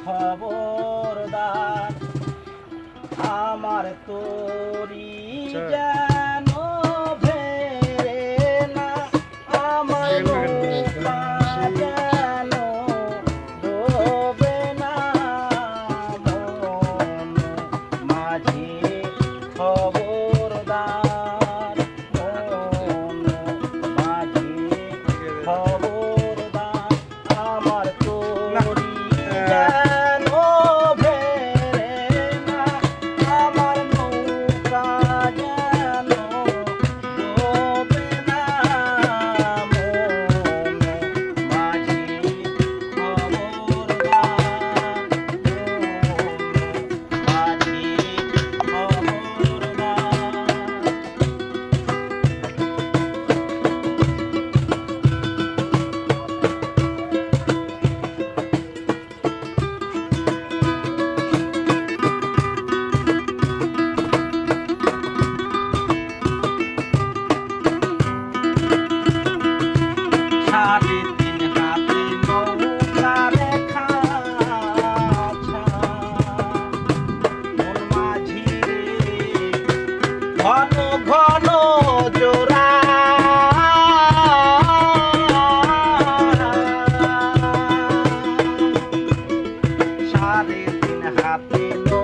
খবরদার আমার তোরি আচ্ছা। na happy no